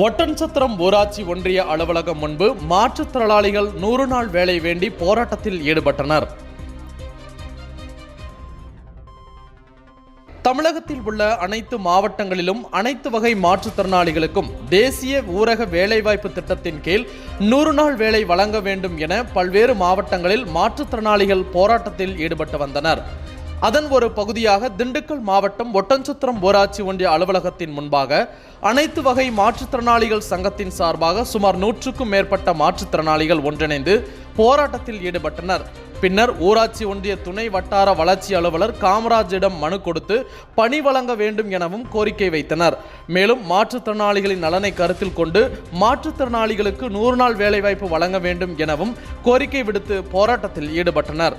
ஒட்டன்சத்திரம் ஊராட்சி ஒன்றிய அலுவலகம் முன்பு மாற்றுத்திறனாளிகள் நூறு நாள் வேலை வேண்டி போராட்டத்தில் ஈடுபட்டனர். தமிழகத்தில் உள்ள அனைத்து மாவட்டங்களிலும் அனைத்து வகை மாற்றுத்திறனாளிகளுக்கும் தேசிய ஊரக வேலைவாய்ப்பு திட்டத்தின் கீழ் நூறு நாள் வேலை வழங்க வேண்டும் என பல்வேறு மாவட்டங்களில் மாற்றுத்திறனாளிகள் போராட்டத்தில் ஈடுபட்டு வந்தனர். அதன் ஒரு பகுதியாக திண்டுக்கல் மாவட்டம் ஒட்டன்சத்திரம் ஊராட்சி ஒன்றிய அலுவலகத்தின் முன்பாக அனைத்து வகை மாற்றுத்திறனாளிகள் சங்கத்தின் சார்பாக சுமார் நூற்றுக்கும் மேற்பட்ட மாற்றுத்திறனாளிகள் ஒன்றிணைந்து போராட்டத்தில் ஈடுபட்டனர். பின்னர் ஊராட்சி ஒன்றிய துணை வட்டார வளர்ச்சி அலுவலர் காமராஜிடம் மனு கொடுத்து பணி வழங்க வேண்டும் எனவும் கோரிக்கை வைத்தனர். மேலும் மாற்றுத்திறனாளிகளின் நலனை கருத்தில் கொண்டு மாற்றுத்திறனாளிகளுக்கு நூறு நாள் வேலைவாய்ப்பு வழங்க வேண்டும் எனவும் கோரிக்கை விடுத்து போராட்டத்தில் ஈடுபட்டனர்.